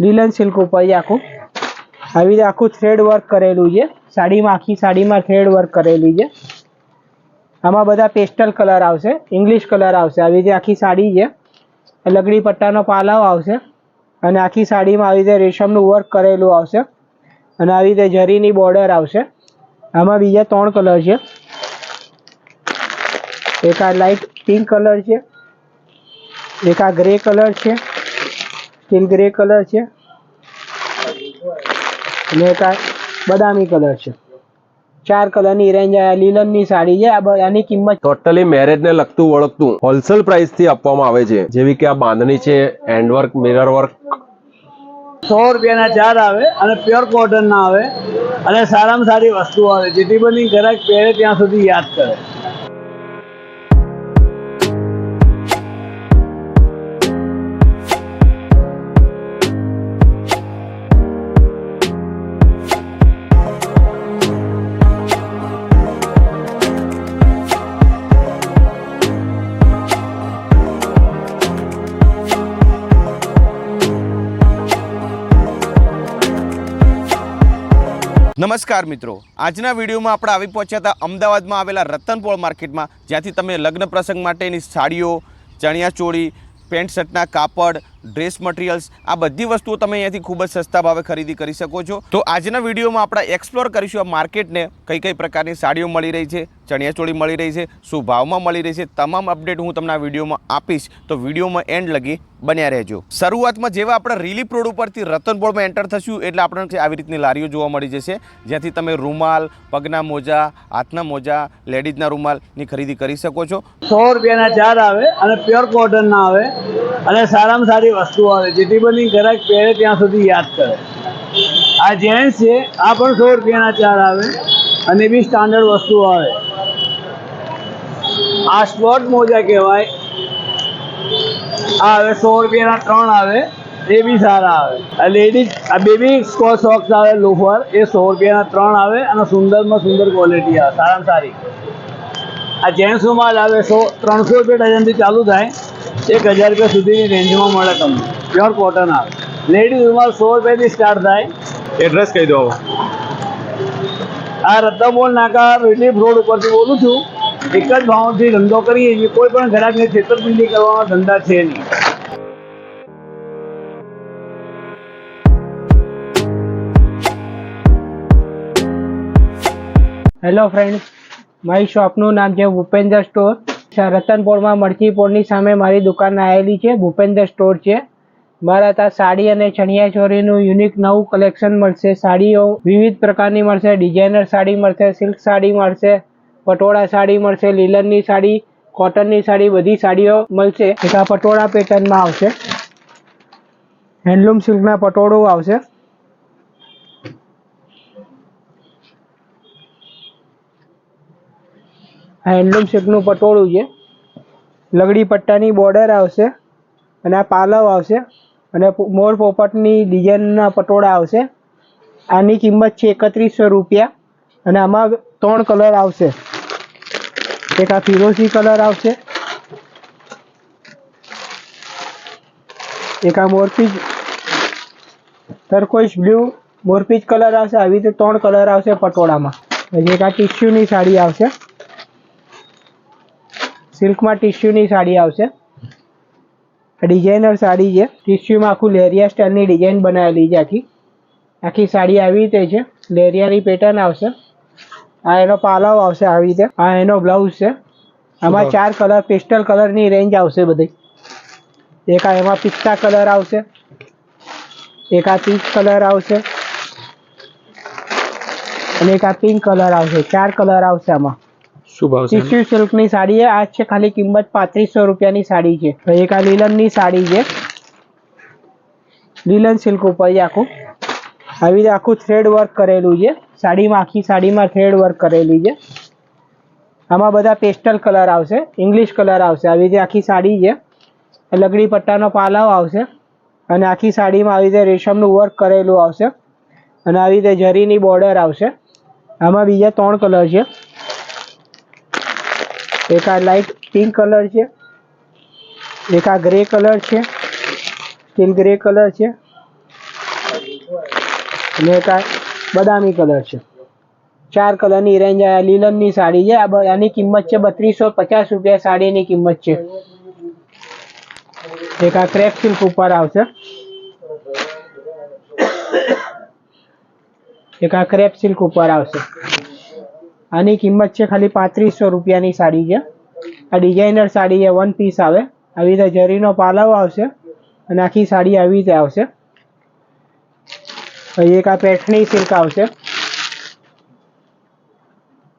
લીલન silk ઉપર આખું. આવી રીતે આખું થ્રેડ વર્ક કરેલું છે. સાડીમાં આખી સાડીમાં થ્રેડ વર્ક કરેલી છે. આમાં બધા પેસ્ટલ કલર આવશે ઇંગ્લિશ કલર આવશે. આવી રીતે આખી સાડી છે. લગડી પટ્ટાનો પાલાવ આવશે. અને આખી સાડીમાં આવી રીતે રેશમનું વર્ક કરેલું આવશે. અને આવી રીતે જરીની બોર્ડર આવશે. આમાં બીજા ત્રણ કલર છે. એક આ લાઇટ પિંક કલર છે. એક આ ગ્રે કલર છે. સ્ટીલ ગ્રે કલર છે. અને એક આ બદામી કલર છે. ચાર કલરની રેન્જ આ લીલનની સાડી છે. આ આની કિંમત ટોટલી મેરેજ ને લગતું વળગતું હોલસેલ પ્રાઇસથી આપવામાં આવે છે. જેવી કે આ બાંધણી છે હેન્ડવર્ક મિરર વર્ક સો રૂપિયાના ચાર આવે અને પ્યોર કોટન ના આવે. અને સારામાં સારી વસ્તુ આવે. જેથી બધી ગ્રાહક પહેરે ત્યાં સુધી યાદ કરે. નમસ્કાર મિત્રો. આજના વિડીયોમાં આપણે આવી પહોંચ્યા હતા અમદાવાદમાં આવેલા રતનપોળ માર્કેટમાં, જ્યાંથી તમે લગ્ન પ્રસંગ માટેની સાડીઓ, ચણિયાચોળી, પેન્ટ શર્ટના કાપડ, ડ્રેસ મટીરિયલ્સ, આ બધી વસ્તુઓ તમે અહીંયાથી ખૂબ જ સસ્તા ભાવે ખરીદી કરી શકો છો. તો આજના વિડીયોમાં આપણે એક્સપ્લોર કરીશું આ માર્કેટને કઈ કઈ પ્રકારની સાડીઓ મળી રહી છે ચણિયાચોળી મળી રહી છે, શું ભાવમાં મળી રહી છે, તમામ અપડેટ હું તમને આ વિડીયોમાં આપીશ. તો વિડીયોમાં એન્ડ લગી બન્યા રહેજો. શરૂઆતમાં જેવા આપણે રિલીફ રોડ ઉપરથી રતનપોળમાં એન્ટર થશું, એટલે આપણને આવી રીતની લારીઓ જોવા મળી જશે. જ્યાંથી તમે રૂમાલ, પગના મોજા, હાથના મોજા, લેડીઝના રૂમાલની ખરીદી કરી શકો છો. સો રૂપિયાના ચાર આવે અને પ્યોર કોટનના આવે અને સારામાં સારી વસ્તુ આવે. જેથી બની ગ્રાહક પહેરે ત્યાં સુધી યાદ કરે. આ જેન્ટ્સ છે, આ પણ સો રૂપિયાના ચાર આવે અને બી સ્ટાન્ડર્ડ વસ્તુ આવે. આ સ્પોટ મોજા કહેવાય. આ હવે સો રૂપિયાના ત્રણ આવે એ બી સારા આવે. આ લેડીઝ આ બેબી સ્કોચ સોક્સ આવે લોફર એ સો રૂપિયાના ત્રણ આવે અને સુંદરમાં સુંદર ક્વોલિટી આવે સારામાં સારી. આ જેન્ટ્સ માલ આવે સો ત્રણસો રૂપિયા ડઝનથી ચાલુ થાય. એક હજાર રૂપિયા સુધીની રેન્જમાં મળે તમને. પ્યોર કોટન આવે. લેડીઝ રૂમાલ સો રૂપિયાથી સ્ટાર્ટ થાય. એડ્રેસ કહી દો આ રત્નમોલ નાકા રિલીફ રોડ ઉપરથી બોલું છું. એક જ ભાવથી ધંધો કરીએ છીએ, કોઈ પણ ગ્રાહકને છેતરપિંડી કરવાનો ધંધા છે નહીં. હેલો ફ્રેન્ડ્સ મારી શોપનું નામ છે ભૂપેન્દ્ર સ્ટોર રતનપોળમાં મરચીપોળની સામે મારી દુકાન આવેલી છે, ભૂપેન્દ્ર સ્ટોર છે. મારા ત્યાં સાડી અને ચણિયાચોળીનું યુનિક નવું કલેક્શન મળશે. સાડીઓ વિવિધ પ્રકારની મળશે ડિઝાઇનર સાડી મળશે સિલ્ક સાડી મળશે. પટોળા સાડી મળશે, લીલનની સાડી, કોટનની સાડી, બધી સાડીઓ મળશે. એક આ પટોળા પેટર્નમાં આવશે. હેન્ડલૂમ સિલ્કના પટોળું આવશે. આ હેન્ડલૂમ સિલ્કનું પટોળું છે. લગડી પટ્ટાની બોર્ડર આવશે અને આ પાલવ આવશે અને મોર પોપટની ડિઝાઇનના પટોળા આવશે. આની કિંમત છે એકત્રીસો રૂપિયા અને આમાં ત્રણ કલર આવશે. એક આ ફિરોઝી કલર આવશે. એક આ મોરપીચ ટર્કોઇશ બ્લુ મોરપીચ કલર આવશે. આવી રીતે ત્રણ કલર આવશે પટોળામાં. પછી એક આ ટીશ્યુની સાડી આવશે. સિલ્કમાં ટીશ્યુની સાડી આવશે. ડિઝાઇનર સાડી છે. ટીશ્યુમાં આખું લેરિયા સ્ટાઇલની ડિઝાઇન બનાવેલી છે આખી. આખી સાડી આવી રીતે છે. લેરિયાની પેટર્ન આવશે. આ એનો પાલવ આવશે આવી રીતે. આ એનો બ્લાઉઝ છે. આમાં ચાર કલર પેસ્ટલ કલરની રેન્જ આવશે બધી. એક આ એમાં પિસ્તા કલર આવશે. એક આ પીચ કલર આવશે. અને એક આ પિંક કલર આવશે. ચાર કલર આવશે આમાં. શું ભાવ સિલ્કની સાડી છે. આ છે ખાલી કિંમત પાંત્રીસો રૂપિયાની સાડી છે. એક આ લીલનની સાડી છે. લીલન સિલ્ક ઉપર આખું આવી રીતે આખું થ્રેડ વર્ક કરેલું છે. સાડીમાં, આખી સાડીમાં થ્રેડ વર્ક કરેલી છે. આમાં બધા પેસ્ટલ કલર આવશે ઇંગ્લિશ કલર આવશે. આવી રીતે આખી સાડી છે. લગડી પટ્ટાનો પાલવ આવશે. અને આખી સાડીમાં આવી રીતે રેશમનું વર્ક કરેલું આવશે. અને આવી રીતે જરીની બોર્ડર આવશે. આમાં બીજા ત્રણ કલર છે. એક આ લાઇટ પિંક કલર છે. એક આ ગ્રે કલર છે. સ્ટીલ ગ્રે કલર છે. અને એક આ બદામી કલર છે. ચાર કલરની રેન્જ આ લીલનની સાડી છે. આ આની કિંમત છે બત્રીસો પચાસ રૂપિયા સાડીની કિંમત છે. એક આ ક્રેપ સિલ્ક ઉપર આવશે. એક આ ક્રેપ સિલ્ક ઉપર આવશે. આની કિંમત છે ખાલી પાંત્રીસો રૂપિયાની સાડી છે. આ ડિઝાઇનર સાડી છે વન પીસ આવે. આવી રીતે જરીનો પાલવ આવશે અને આખી સાડી આવી રીતે આવશે. એક આ પેઠણી સિલ્ક આવશે.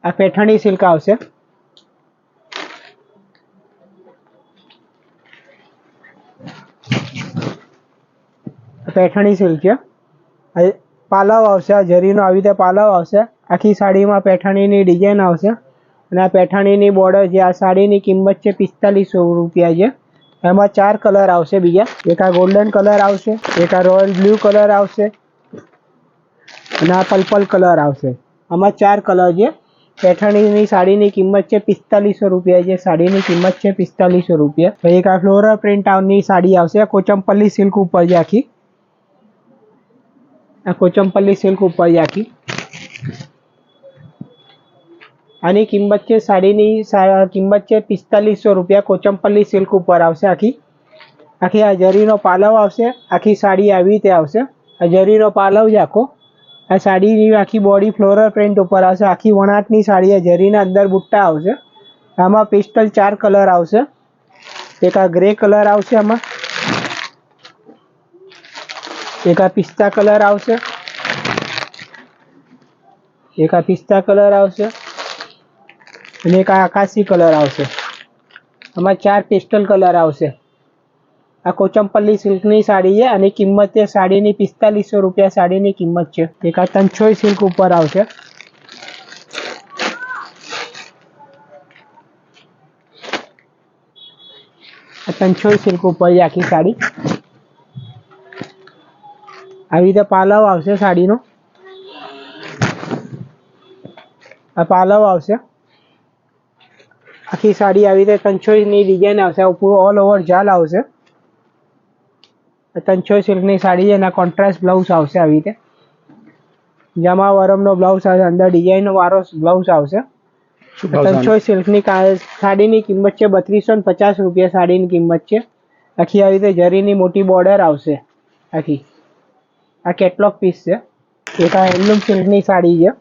આ પેઠણી સિલ્ક આવશે. પેઠણી સિલ્ક છે. પાલવ આવશે જરીનો આવી રીતે પાલવ આવશે. આખી સાડીમાં પેઠણીની ડિઝાઇન આવશે. અને આ પેઠાણીની બોર્ડર જે આ સાડીની કિંમત છે પિસ્તાલીસો રૂપિયા છે. એમાં ચાર કલર આવશે બીજા. એક આ ગોલ્ડન કલર આવશે, એક આ રોયલ બ્લુ કલર આવશે. અને આ પર્પલ કલર આવશે. આમાં ચાર કલર છે. પેઠણીની સાડીની કિંમત છે પિસ્તાલીસો રૂપિયા, જે સાડીની કિંમત છે પિસ્તાલીસો રૂપિયા. એક આ ફ્લોરલ પ્રિન્ટ આવની સાડી આવશે. કોચમપલ્લી સિલ્ક ઉપર છે આખી. આ કોચમપલ્લી સિલ્ક ઉપર છે આખી. આની કિંમત છે, સાડીની કિંમત છે પિસ્તાલીસો રૂપિયા. કોચમપલ્લી સિલ્ક ઉપર આવશે આખી. આખી આ જરીનો પાલવ આવશે. આખી સાડી આવી રીતે આવશે. આ જરીનો પાલવ જ આખો. આ સાડીની આખી બોડી ફ્લોરલ પ્રિન્ટ ઉપર આવશે. આખી વણાટની સાડી જરીના અંદર બુટ્ટા આવશે. આમાં પિસ્ટલ ચાર કલર આવશે. એક આ ગ્રે કલર આવશે આમાં. એક આ પિસ્તા કલર આવશે. એક આ પિસ્તા કલર આવશે. અને એક આ આકાશી કલર આવશે. આમાં ચાર પેસ્ટલ કલર આવશે. આ કોચમપલ્લી સિલ્કની સાડી છે અને કિંમત છે સાડીની પિસ્તાલીસો રૂપિયા. સાડીની કિંમત છે. એક આ તનછોઈ સિલ્ક ઉપર આવશે. આ તંછોઈ સિલ્ક ઉપર છે આખી સાડી. આવી રીતે પાલવ આવશે સાડીનો. આ પાલવ આવશે. આખી સાડી આવી રીતે તંછોઈની ડિઝાઇન આવશે. ઉપર ઓલ ઓવર જાલ આવશે. તંછોઈ સિલ્કની સાડી છે એના કોન્ટ્રાસ્ટ બ્લાઉઝ આવશે આવી રીતે. જમા વરમનો બ્લાઉઝ આવશે અંદર ડિઝાઇન વાળો બ્લાઉઝ આવશે. તંછોઈ સિલ્કની સાડીની કિંમત છે બત્રીસો ને પચાસ રૂપિયા સાડીની કિંમત છે. આખી આવી રીતે જરીની મોટી બોર્ડર આવશે. આખી. આ કેટલોગ પીસ છે. એક આ હેન્ડલૂમ સિલ્કની સાડી છે.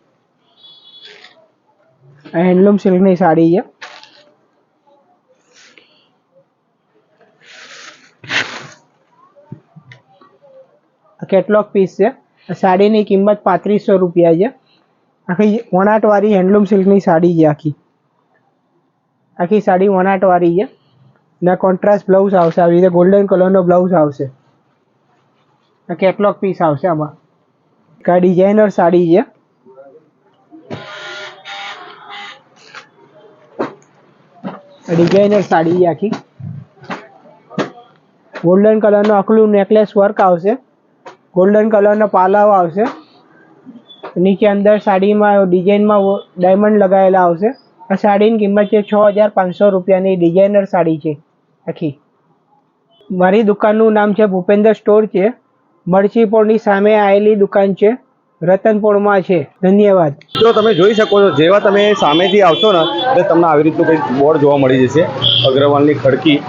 આ હેન્ડલૂમ સિલ્કની સાડી છે. આ કેટલોગ પીસ છે. સાડીની કિંમત પાંત્રીસો રૂપિયા છે. આખી વણાટવાળી હેન્ડલૂમ સિલ્કની સાડી છે આખી. આખી સાડી વણાટવાળી છે. અને કોન્ટ્રાસ્ટ બ્લાઉઝ આવશે. આવી રીતે ગોલ્ડન કલરનો બ્લાઉઝ આવશે. આ કેટલોગ પીસ આવશે આમાં. કા ડિઝાઇનર સાડી છે. ડિઝાઇનર સાડી છે આખી. ગોલ્ડન કલરનો આખલું નેકલેસ વર્ક આવશે. ગોલ્ડન કલરના પાલાઓ આવશે. નીચે અંદર સાડીમાં ડિઝાઇનમાં ડાયમંડ લગાવેલા આવશે. આ સાડીની કિંમત છે છ હજાર પાંચસો રૂપિયાની. ડિઝાઇનર સાડી છે. આખી. મારી દુકાનનું નામ છે ભૂપેન્દ્ર સ્ટોર છે. મરચીપોળની સામે આવેલી દુકાન છે. રતનપોળમાં છે. ધન્યવાદ. જો તમે જોઈ શકો છો, જેવા તમે સામેથી આવશો ને, એટલે તમને આવી રીતનું કંઈક બોર્ડ જોવા મળી જશે. અગ્રવાલની ખડકી.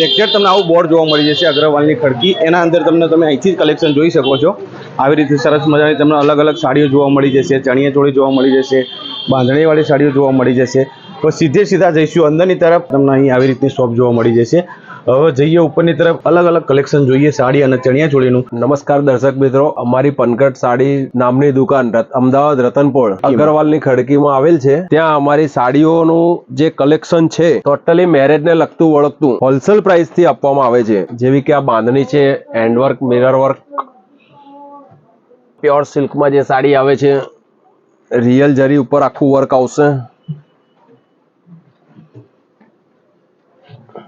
એક્ઝેક્ટ તમને આવું બોર્ડ જોવા મળી જશે, અગ્રવાલની ખડકી. એના અંદર તમને તમે અહીંથી જ કલેક્શન જોઈ શકો છો. આવી રીતે સરસ મજાની તમને અલગ અલગ સાડીઓ જોવા મળી જશે, ચણિયા ચોળી જોવા મળી જશે, બાંધણીવાળી સાડીઓ જોવા મળી જશે. તો સીધે સીધા જઈશું. અંદરની તરફ તમને અહીં આવી રીતની શોપ જોવા મળી જશે. હવે જઈએ ઉપરની તરફ. અલગ અલગ કલેક્શન જોઈએ સાડી અને ચણિયા ચોળીનું. નમસ્કાર દર્શક મિત્રો અમારી પનકટ સાડી નામની દુકાન અમદાવાદ રતનપોળ અગરવાલની ખડકીમાં આવેલ છે. ત્યાં અમારી સાડીઓનું જે કલેક્શન છે ટોટલી મેરેજ ને લગતું વળગતું હોલસેલ પ્રાઇસથી આપવામાં આવે છે. જેવી કે આ બાંધણી છે હેન્ડવર્ક મિરર વર્ક પ્યોર સિલ્કમાં જે સાડી આવે છે રિયલ જરી ઉપર આખું વર્ક આવશે.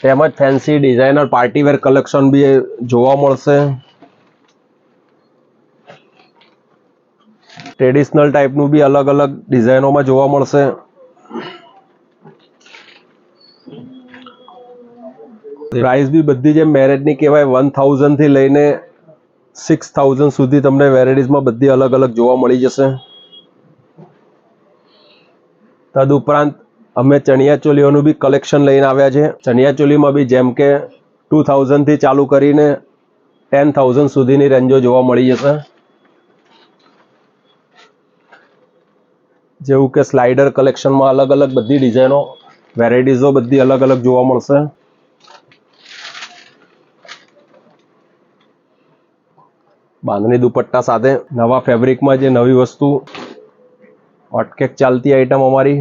તેમજ ફેન્સી ડિઝાઇનર પાર્ટીવેર કલેક્શન બી જોવા મળશે. ટ્રેડિશનલ ટાઈપનું બી અલગ અલગ ડિઝાઇનોમાં જોવા મળશે. પ્રાઇસ બી બધી જે મેરેજની કહેવાય વન થાઉઝન્ડથી લઈને સિક્સ થાઉઝન્ડ સુધી તમને વેરાયટીઝમાં બધી અલગ અલગ જોવા મળી જશે. તદુપરાંત અમે ચણિયા ચોલીઓનું બી કલેક્શન લઈને આવ્યા છે. ચણિયા ચોલીમાં બી જેમ કે ટુ થાઉઝન્ડથી ચાલુ કરીને ટેન થાઉઝન્ડ સુધીની રેન્જો જોવા મળી જશે. જેવું કે સ્લાઇડર કલેક્શનમાં અલગ અલગ બધી ડિઝાઇનો વેરાયટીઝો બધી અલગ અલગ જોવા મળશે. બાંધણી દુપટ્ટા સાથે નવા ફેબ્રિકમાં જે નવી વસ્તુ હોટકેક ચાલતી આઈટમ અમારી.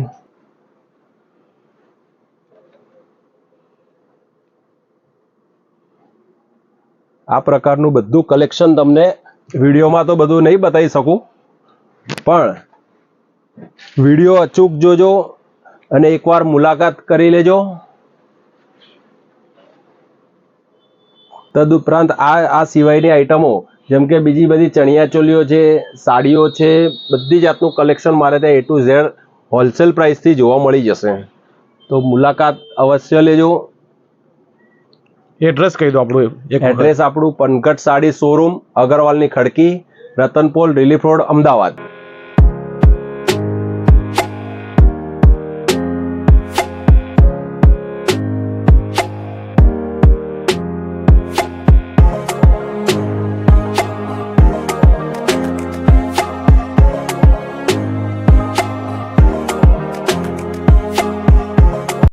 આ પ્રકારનું બધું કલેક્શન તમને વિડીયોમાં તો બધું નહીં બતાવી શકું. પણ વીડિયો અચૂક જોજો અને એકવાર મુલાકાત કરી લેજો. તદુપરાંત આ આ સિવાયની આઈટમો, જેમ કે બીજી બધી ચણિયા ચોલીઓ છે, સાડીઓ છે, બધી જાતનું કલેક્શન મારે ત્યાં એ ટુ ઝેડ હોલસેલ પ્રાઇસથી જોવા મળી જશે. તો મુલાકાત અવશ્ય લેજો. એડ્રેસ કહી દો આપણું એડ્રેસ આપણું પનકટ સાડી શોરૂમ, અગરવાલની ખડકી, રતનપોલ રિલીફ રોડ, અમદાવાદ.